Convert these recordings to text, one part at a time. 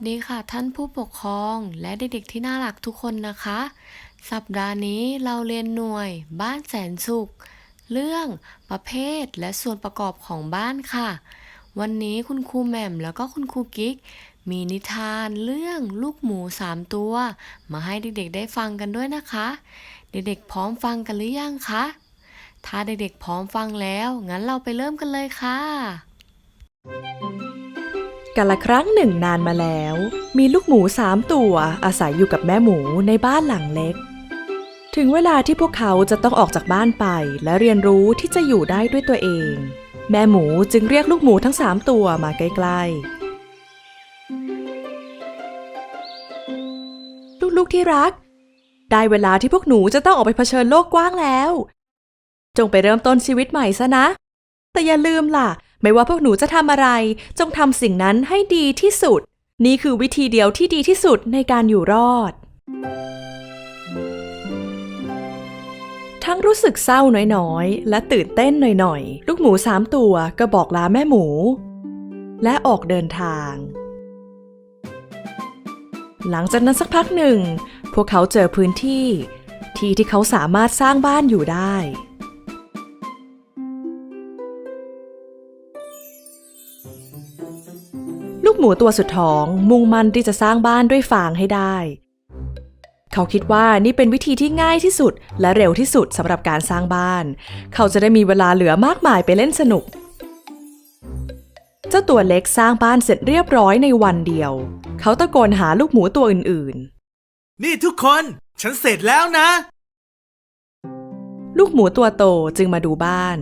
สวัสดีค่ะท่านผู้ปกครองและเด็กๆที่น่ารักทุกคนนะคะ สัปดาห์นี้เราเรียนหน่วย บ้านแสนสุข เรื่องประเภทและส่วนประกอบของบ้านค่ะ วันนี้คุณครูแหม่มแล้วก็คุณครูกิ๊ก มีนิทานเรื่องลูกหมูสามตัว มาให้เด็กๆได้ฟังกันด้วยนะคะ เด็กๆพร้อมฟังกันหรือยังคะ ถ้าเด็กๆพร้อมฟังแล้ว งั้นเราไปเริ่มกันเลยค่ะ กันละครั้งหนึ่งนานมาแล้ว มีลูกหมูสามตัวอาศัยอยู่กับแม่หมูในบ้านหลังเล็ก ถึงเวลาที่พวกเขาจะต้องออกจากบ้านไปและเรียนรู้ที่จะอยู่ได้ด้วยตัวเอง แม่หมูจึงเรียกลูกหมูทั้งสามตัวมาใกล้ๆ ลูกๆที่รัก ได้เวลาที่พวกหนูจะต้องออกไปเผชิญโลกกว้างแล้ว จงไปเริ่มต้นชีวิตใหม่ซะนะ แต่อย่าลืมล่ะ ไม่ว่าพวกหนูจะทำอะไร จงทำสิ่งนั้นให้ดีที่สุด นี่คือวิธีเดียวที่ดีที่สุดในการอยู่รอด ทั้งรู้สึกเศร้าน้อยๆ และตื่นเต้นหน่อยๆ ลูกหมูสามตัวก็บอกลาแม่หมู และออกเดินทาง หลังจากนั้นสักพักหนึ่ง พวกเขาเจอพื้นที่ ที่ที่เขาสามารถสร้างบ้านอยู่ได้ หมูตัวสุดท้องมุ่งมั่นที่จะสร้างบ้านด้วยฟางให้ได้ เขาคิดว่านี่เป็นวิธีที่ง่ายที่สุดและเร็วที่สุดสำหรับการสร้างบ้าน เขาจะได้มีเวลาเหลือมากมายไปเล่นสนุก เจ้าตัวเล็กสร้างบ้านเสร็จเรียบร้อยในวันเดียว เขาตะโกนหาลูกหมูตัวอื่นนี่ทุกคน ฉันเสร็จแล้วนะๆลูกหมูตัวโตจึงมาดูบ้าน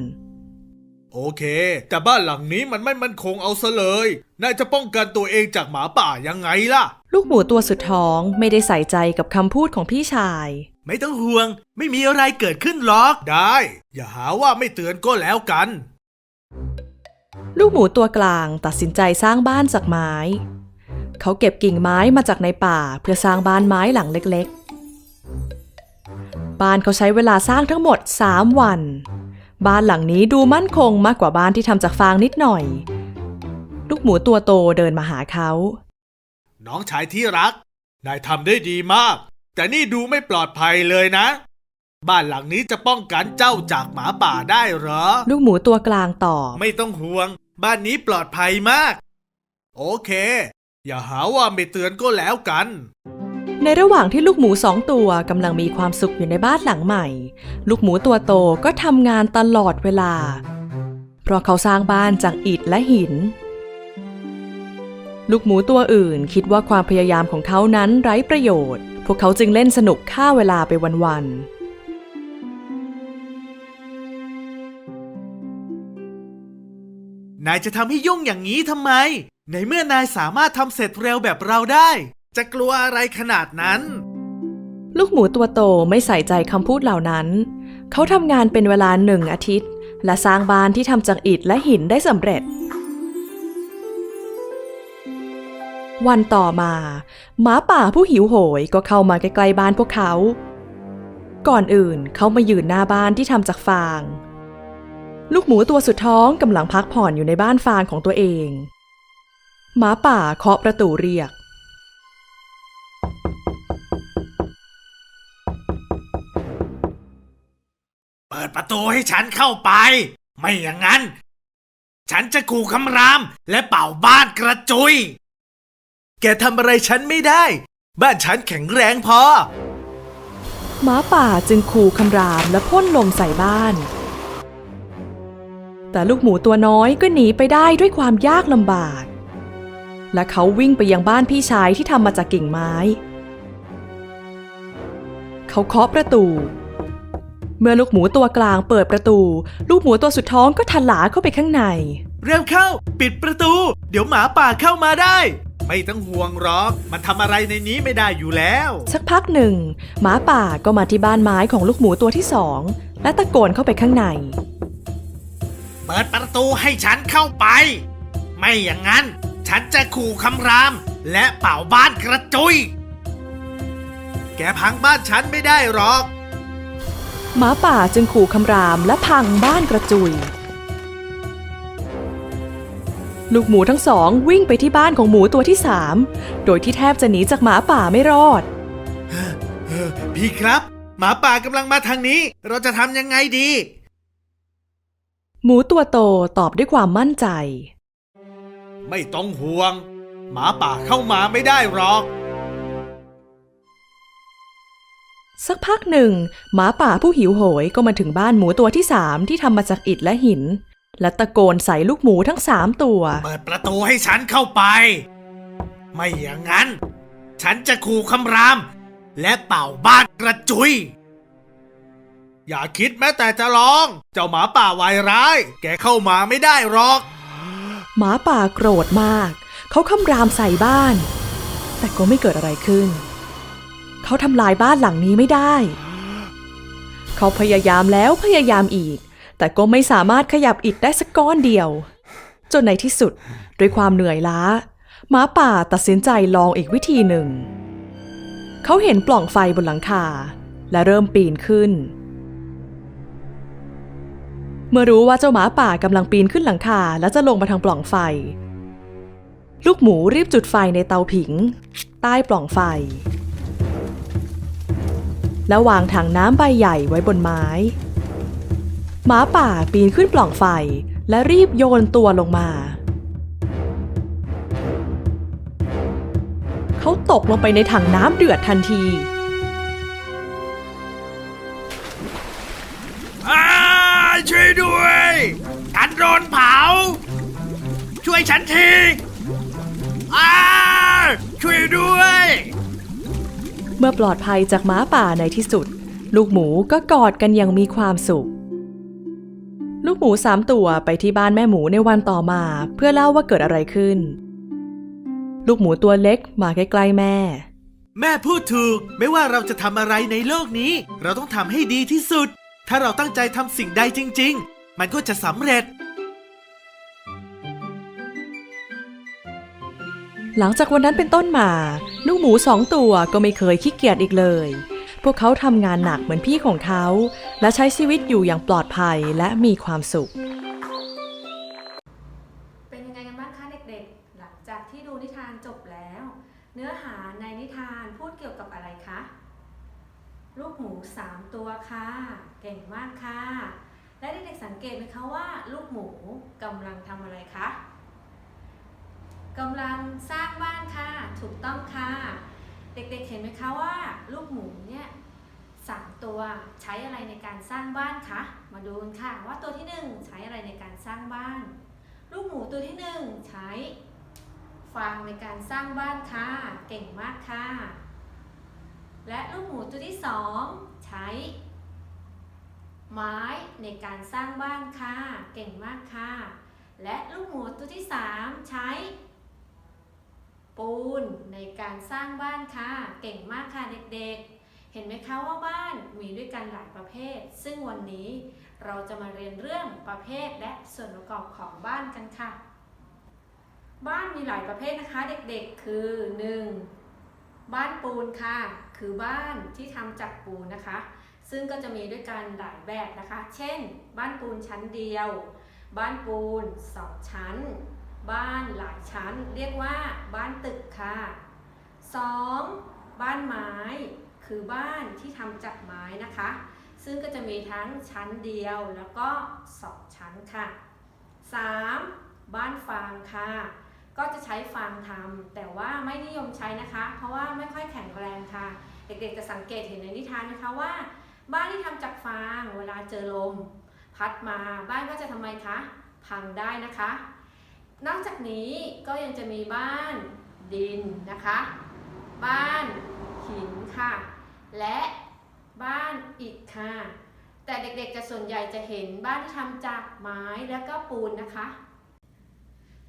โอเค แต่บ้านหลังนี้มันไม่มั่นคงเอาซะเลย นายจะป้องกันตัวเองจากหมาป่ายังไงล่ะ ลูกหมูตัวสุดท้องไม่ได้ใส่ใจกับคำพูดของพี่ชาย ไม่ต้องห่วง ไม่มีอะไรเกิดขึ้นหรอก ได้ อย่าหาว่าไม่เตือนก็แล้วกัน ลูกหมูตัวกลางตัดสินใจสร้างบ้านจากไม้ เขาเก็บกิ่งไม้มาจากในป่าเพื่อสร้างบ้านไม้หลังเล็กๆ บ้านเขาใช้เวลาสร้างทั้งหมด 3 วัน บ้านหลังนี้ดูมั่นคงมากกว่าบ้านที่ทำจากฟางนิดหน่อย ลูกหมูตัวโตเดินมาหาเขา น้องชายที่รัก นายทำได้ดีมาก แต่นี่ดูไม่ปลอดภัยเลยนะ บ้านหลังนี้จะป้องกันเจ้าจากหมาป่าได้เหรอ ลูกหมูตัวกลางตอบ ไม่ต้องห่วง บ้านนี้ปลอดภัยมาก โอเค อย่าหาว่าไม่เตือนก็แล้วกัน ในระหว่างที่ลูกหมูสองตัวกำลังมีความสุขอยู่ในบ้านหลังใหม่ ลูกหมูตัวโตก็ทำงานตลอดเวลา เพราะเขาสร้างบ้านจากอิฐและหิน ลูกหมูตัวอื่นคิดว่าความพยายามของเขานั้นไร้ประโยชน์ พวกเขาจึงเล่นสนุกฆ่าเวลาไปวันๆนายจะทำให้ยุ่งอย่างนี้ทำไม ในเมื่อนายสามารถทำเสร็จเร็วแบบเราได้ จะกลัวอะไรขนาดนั้น ลูกหมูตัวโตไม่ใส่ใจคำพูดเหล่านั้น เขาทำงานเป็นเวลาหนึ่งอาทิตย์ และสร้างบ้านที่ทำจากอิฐและหินได้สำเร็จ วันต่อมาหมาป่าผู้หิวโหยก็เข้ามาใกล้ๆบ้านพวกเขา ก่อนอื่นเขามายืนหน้าบ้านที่ทำจากฟาง ลูกหมูตัวสุดท้องกำลังพักผ่อนอยู่ในบ้านฟางของตัวเองหมาป่าเคาะประตูเรียก ดประตูให้ฉันเข้าไป ไม่อย่างนั้น ฉันจะขู่คำรามและเป่าบ้านกระจุย แกทำอะไรฉันไม่ได้ บ้านฉันแข็งแรงพอ หมาป่าจึงขู่คำรามและพ่นลมใส่บ้าน แต่ลูกหมูตัวน้อยก็หนีไปได้ด้วยความยากลำบาก และเขาวิ่งไปยังบ้านพี่ชายที่ทำมาจากกิ่งไม้ เขาเคาะประตู เมื่อลูกหมูตัวกลางเปิดประตู ลูกหมูตัวสุดท้องก็ทะลาเข้าไปข้างใน เร็วเข้า ปิดประตู เดี๋ยวหมาป่าเข้ามาได้ ไม่ต้องห่วงหรอก มันทำอะไรในนี้ไม่ได้อยู่แล้ว สักพักหนึ่ง หมาป่าก็มาที่บ้านไม้ของลูกหมูตัวที่สองและตะโกนเข้าไปข้างใน เปิดประตูให้ฉันเข้าไป ไม่อย่างนั้น ฉันจะขู่คำราม และเป่าบ้านกระจุย แกพังบ้านฉันไม่ได้หรอก หมาป่าจึงขู่คำรามและพังบ้านกระจุย ลูกหมูทั้งสองวิ่งไปที่บ้านของหมูตัวที่สามโดยที่แทบจะหนีจากหมาป่าไม่รอดเออพี่ครับ หมาป่ากำลังมาทางนี้ เราจะทำยังไงดี หมูตัวโตตอบด้วยความมั่นใจ ไม่ต้องห่วง หมาป่าเข้ามาไม่ได้หรอก สักพักหนึ่ง หมาป่าผู้หิวโหยก็มาถึงบ้านหมูตัวที่สามที่ทำมาจากอิฐและหิน และตะโกนใส่ลูกหมูทั้งสามตัว เปิดประตูให้ฉันเข้าไป ไม่อย่างนั้น ฉันจะขู่คำราม และเป่าบ้านกระจุย อย่าคิดแม้แต่จะลอง เจ้าหมาป่าวายร้าย แกเข้ามาไม่ได้หรอก หมาป่าโกรธมาก เขาคำรามใส่บ้าน แต่ก็ไม่เกิดอะไรขึ้น เขาทำลายบ้านหลังนี้ไม่ได้ เขาพยายามแล้วพยายามอีก แต่ก็ไม่สามารถขยับอิฐได้สักก้อนเดียว จนในที่สุดด้วยความเหนื่อยล้าหมาป่าตัดสินใจลองอีกวิธีหนึ่ง เขาเห็นปล่องไฟบนหลังคา และเริ่มปีนขึ้น เมื่อรู้ว่าเจ้าหมาป่ากำลังปีนขึ้นหลังคาและจะลงมาทางปล่องไฟ ลูกหมูรีบจุดไฟในเตาผิง ใต้ปล่องไฟ แล้ววางถังน้ำใบใหญ่ไว้บนไม้ หมาป่าปีนขึ้นปล่องไฟ และรีบโยนตัวลงมา เขาตกลงไปในถังน้ำเดือดทันทีอาช่วยด้วยฉันโดนเผา ช่วยฉันทีอาช่วยด้วย เมื่อปลอดภัยจากหมาป่าในที่สุด ลูกหมูก็กอดกันอย่างมีความสุข ลูกหมูสามตัวไปที่บ้านแม่หมูในวันต่อมา เพื่อเล่าว่าเกิดอะไรขึ้น ลูกหมูตัวเล็กมาใกล้ๆแม่ แม่พูดถูก ไม่ว่าเราจะทำอะไรในโลกนี้ เราต้องทำให้ดีที่สุด ถ้าเราตั้งใจทำสิ่งใดจริง ๆ มันก็จะสำเร็จ หลังจากวันนั้นเป็นต้นมาลูกหมูสองตัวก็ไม่เคยขี้เกียจอีกเลย พวกเขาทำงานหนักเหมือนพี่ของเขา และใช้ชีวิตอยู่อย่างปลอดภัยและมีความสุข เป็นยังไงกันบ้างคะเด็กๆ หลังจากที่ดูนิทานจบแล้ว เนื้อหาในนิทานพูดเกี่ยวกับอะไรคะ ลูกหมูสามตัวค่ะ เก่งมากค่ะ และเด็กๆสังเกตไหมคะว่า ลูกหมูกำลังทำอะไรคะ กำลังสร้างบ้านค่ะ ถูกต้องค่ะ เด็กๆเห็นไหมคะว่า ลูกหมูเนี่ยสามตัวใช้อะไรในการสร้างบ้านคะ มาดูกันค่ะว่าตัวที่หนึ่งใช้อะไรในการสร้างบ้าน ลูกหมูตัวที่หนึ่งใช้ฟางในการสร้างบ้านค่ะ เก่งมากค่ะ และลูกหมูตัวที่สองใช้ ไม้ในการสร้างบ้านค่ะ เก่งมากค่ะ และลูกหมูตัวที่สามใช้ ปูนในการสร้างบ้านค่ะ เก่งมากค่ะเด็กๆ เห็นไหมคะว่าบ้านมีด้วยกันหลายประเภท ซึ่งวันนี้เราจะมาเรียนเรื่องประเภทและส่วนประกอบของบ้านกันค่ะ บ้านมีหลายประเภทนะคะเด็กๆ คือ 1. บ้านปูนค่ะ คือบ้านที่ทำจากปูนนะคะ ซึ่งก็จะมีด้วยกันหลายแบบนะคะ เช่น บ้านปูนชั้นเดียว บ้านปูนสองชั้น บ้านหลายชั้น เรียกว่าบ้านตึกค่ะ 2. บ้านไม้คือบ้านที่ทำจากไม้นะคะ ซึ่งก็จะมีทั้งชั้นเดียวแล้วก็สองชั้นค่ะ 3. บ้านฟางค่ะ ก็จะใช้ฟางทำแต่ว่าไม่นิยมใช้นะคะ เพราะว่าไม่ค่อยแข็งแรงค่ะ เด็กๆจะสังเกตเห็นในนิทานนะคะว่า บ้านที่ทำจากฟางเวลาเจอลม พัดมาบ้านก็จะทำไมคะ พังได้นะคะ นอกจากนี้ก็ยังจะมีบ้านดินนะคะ บ้านหินค่ะ และบ้านอิฐค่ะ แต่เด็กๆจะส่วนใหญ่จะเห็นบ้านที่ทำจากไม้แล้วก็ปูนนะคะ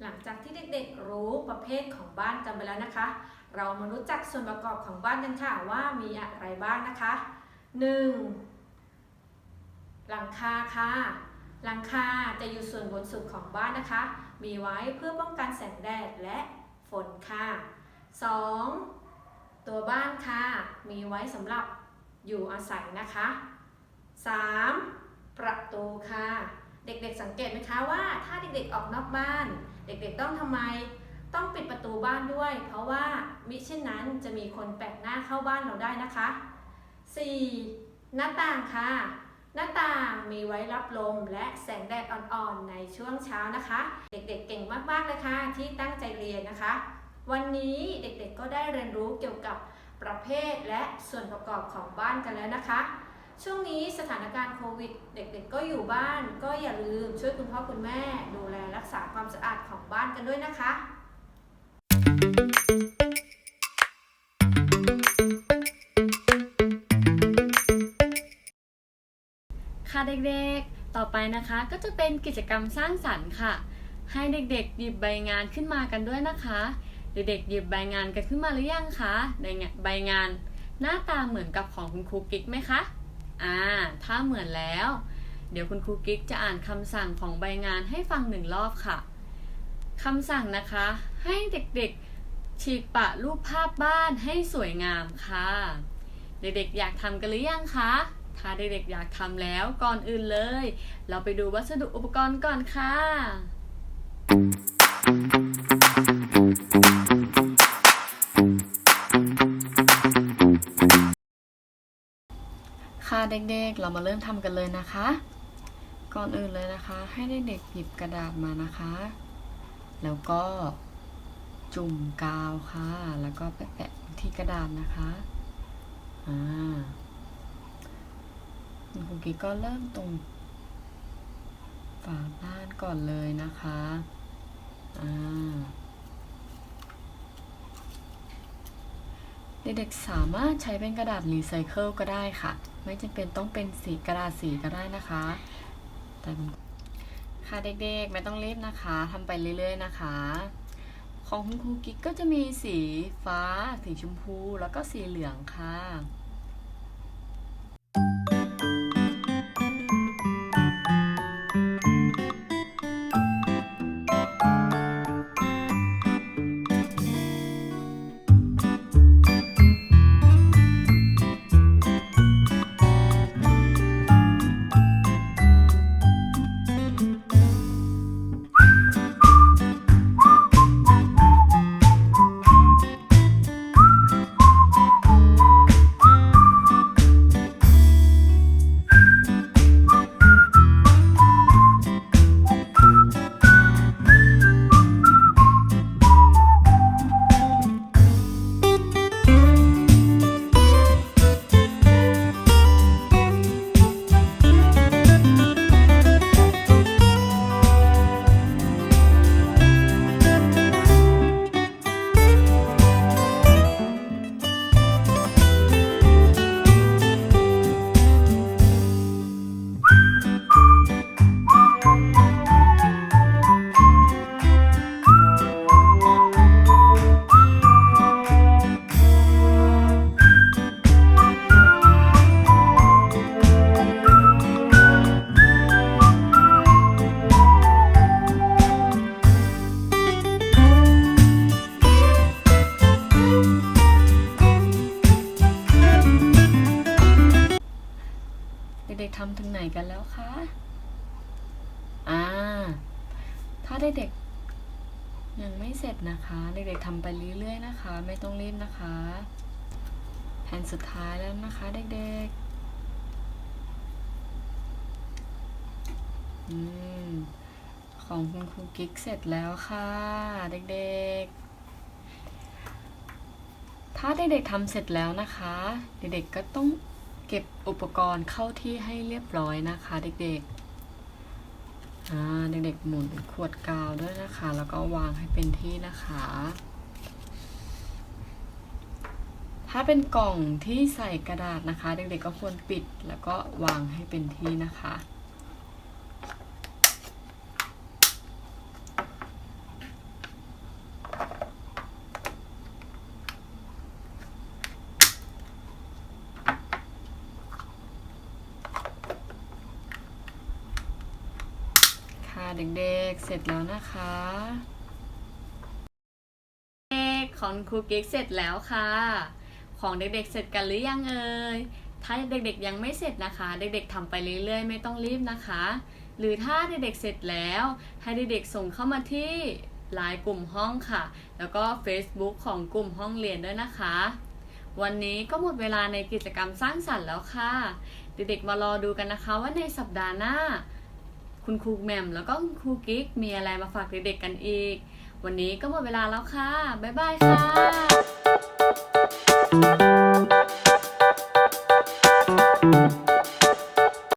หลังจากที่เด็กๆรู้ประเภทของบ้านกันไปแล้วนะคะ เรามารู้จักส่วนประกอบของบ้านกันค่ะว่ามีอะไรบ้างนะคะ 1. หลังคาค่ะ หลังคาจะอยู่ส่วนบนสุดของบ้านนะคะ มีไว้เพื่อป้องกันแสงแดดและฝนค่ะ 2. ตัวบ้านค่ะ มีไว้สำหรับอยู่อาศัยนะคะ 3. ประตูค่ะ เด็กๆสังเกตไหมคะว่าถ้าเด็กๆออกนอกบ้าน เด็กๆต้องทำไมต้องปิดประตูบ้านด้วย เพราะว่ามิเช่นนั้นจะมีคนแปลกหน้าเข้าบ้านเราได้นะคะ 4. หน้าต่างค่ะ หน้าต่างมีไว้รับลมและแสงแดดอ่อนๆในช่วงเช้านะคะ เด็กๆเก่งมากๆเลยค่ะที่ตั้งใจเรียนนะคะ วันนี้เด็กๆก็ได้เรียนรู้เกี่ยวกับประเภทและส่วนประกอบของบ้านกันแล้วนะคะ ช่วงนี้สถานการณ์โควิด เด็กๆก็อยู่บ้าน ก็อย่าลืมช่วยคุณพ่อคุณแม่ ดูแลรักษาความสะอาดของบ้านกันด้วยนะคะ ค่ะเด็กๆ ต่อไปนะคะก็จะเป็นกิจกรรมสร้างสรรค์ค่ะ ให้เด็กๆ หยิบใบงานขึ้นมากันด้วยนะคะ เด็กๆ หยิบใบงานกันขึ้นมาหรือยังคะในใบงาน หน้าตาเหมือนกับของคุณครูกิ๊กไหมคะ อ่า ถ้าเหมือนแล้ว เดี๋ยวคุณครูกิ๊กจะอ่านคำสั่งของใบงานให้ฟังหนึ่งรอบค่ะคำสั่งนะคะ ให้เด็กๆ ฉีกปะรูปภาพบ้านให้สวยงามค่ะ เด็กๆ อยากทำกันหรือยังคะ ถ้าเด็กๆอยากทำแล้วก่อนอื่นเลย เราไปดูวัสดุอุปกรณ์ก่อนค่ะค่ะเด็กๆ เรามาเริ่มทำกันเลยนะคะ ก่อนอื่นเลยนะคะ ให้เด็กๆหยิบกระดาษมานะคะ แล้วก็จุ่มกาวค่ะ แล้วก็แปะๆที่กระดาษนะคะ อ่า คุณกิ๊กก็เริ่มตรงฝาบ้านก่อนเลยนะคะ อ่าเด็กๆสามารถใช้เป็นกระดาษรีไซเคิลก็ได้ค่ะ ไม่จำเป็นต้องเป็นสีกระดาษสีก็ได้นะคะ แต่ค่ะเด็กๆไม่ต้องรีบนะคะทำไปเรื่อยๆนะคะ ของคุณครูกิ๊กก็จะมีสีฟ้า สีชมพู แล้วก็สีเหลืองค่ะ นะคะ เด็กๆทำไปเรื่อยๆนะคะ ไม่ต้องรีบนะคะ แผ่นสุดท้ายแล้วนะคะ เด็กๆ อืม ของคุณครูกิ๊กเสร็จแล้วค่ะ เด็กๆถ้าเด็กๆทำเสร็จแล้วนะคะ เด็กๆก็ต้องเก็บอุปกรณ์เข้าที่ให้เรียบร้อยนะคะ เด็กๆ เด็กๆหมุนขวดกาวด้วยนะคะ แล้วก็วางให้เป็นที่นะคะ ถ้าเป็นกล่องที่ใส่กระดาษนะคะ เด็กๆก็ควรปิดแล้วก็วางให้เป็นที่นะคะ ค่ะ เด็กๆ เสร็จแล้วนะคะ เด็กของครูกิ๊กเสร็จแล้วค่ะ ของเด็กๆเสร็จกันหรือยังเอ่ย ถ้าเด็กๆยังไม่เสร็จนะคะ เด็กๆทำไปเรื่อยๆ ไม่ต้องรีบนะคะ หรือถ้าเด็กๆเสร็จแล้ว ให้เด็กๆส่งเข้ามาที่ไลน์กลุ่มห้องค่ะ แล้วก็ Facebook ของกลุ่มห้องเรียนด้วยนะคะ วันนี้ก็หมดเวลาในกิจกรรมสร้างสรรค์แล้วค่ะ เด็กๆมารอดูกันนะคะว่าในสัปดาห์หน้า คุณครูแหม่มแล้วก็คุณครูกิ๊กมีอะไรมาฝากเด็กๆกันอีก วันนี้ก็หมดเวลาแล้วค่ะ บ๊ายบายค่ะ